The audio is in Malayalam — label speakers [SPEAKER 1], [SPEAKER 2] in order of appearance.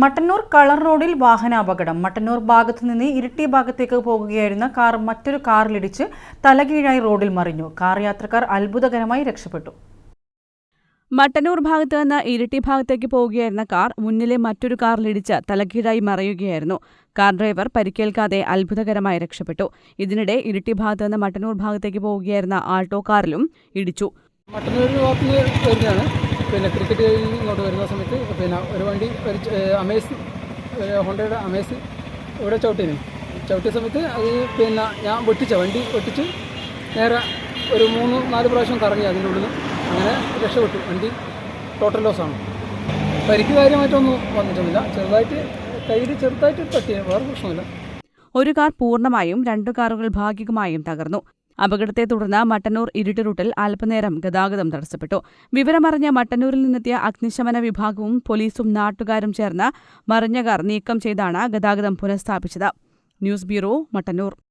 [SPEAKER 1] മട്ടന്നൂർ കളർ റോഡിൽ വാഹനാപകടം. മട്ടന്നൂർ ഭാഗത്തു നിന്ന് ഇരിട്ടി ഭാഗത്തേക്ക് പോകുകയായിരുന്ന കാർ മറ്റൊരു കാറിലിടിച്ച് തലകീഴായി റോഡിൽ മറിഞ്ഞു. കാർ യാത്രക്കാർ അത്ഭുതകരമായി രക്ഷപ്പെട്ടു.
[SPEAKER 2] മട്ടന്നൂർ ഭാഗത്ത് നിന്ന് ഇരിട്ടി ഭാഗത്തേക്ക് പോവുകയായിരുന്ന കാർ മുന്നിലെ മറ്റൊരു കാറിലിടിച്ച് തലകീഴായി മറയുകയായിരുന്നു. കാർ ഡ്രൈവർ പരിക്കേൽക്കാതെ അത്ഭുതകരമായി രക്ഷപ്പെട്ടു. ഇതിനിടെ ഇരിട്ടി ഭാഗത്ത് നിന്ന് മട്ടന്നൂർ ഭാഗത്തേക്ക് പോവുകയായിരുന്ന ആൾട്ടോ കാറിലും ഇടിച്ചു.
[SPEAKER 3] മട്ടന്നൂർ പിന്നെ ക്രിക്കറ്റ് ഇങ്ങോട്ട് വരുന്ന സമയത്ത് പിന്നെ ഒരു വണ്ടി ഒരു അമേസ് ഹോണ്ടയുടെ അമേസ് ഇവിടെ ചവിട്ടിന്. ചവിട്ടിയ സമയത്ത് അത് പിന്നെ ഞാൻ വെട്ടിച്ച വണ്ടി വെട്ടിച്ച് നേരെ ഒരു മൂന്ന് നാല് പ്രാവശ്യം കറങ്ങി അതിന്റെ ഉള്ളിൽ അങ്ങനെ രക്ഷപ്പെട്ടു. വണ്ടി ടോട്ടൽ ലോസാണ് പരിക്ക് കാര്യമായിട്ടൊന്നും വന്നിട്ടൊന്നുമില്ല. ചെറുതായിട്ട് കയ്യിൽ ചെറുതായിട്ട് തട്ടിയ വേറെ പ്രശ്നമില്ല.
[SPEAKER 2] ഒരു കാർ പൂർണമായും രണ്ടു കാറുകൾ ഭാഗികമായും തകർന്നു. അപകടത്തെ തുടർന്ന് മട്ടന്നൂർ ഇരുട്ട് റൂട്ടിൽ അല്പനേരം ഗതാഗതം തടസ്സപ്പെട്ടു. വിവരമറിഞ്ഞ മട്ടന്നൂരിൽ നിന്നെത്തിയ അഗ്നിശമന വിഭാഗവും പോലീസും നാട്ടുകാരും ചേർന്ന് മറിഞ്ഞ കാർ നീക്കം ചെയ്താണ് ഗതാഗതം പുനഃസ്ഥാപിച്ചത്. News bureau Mattannur.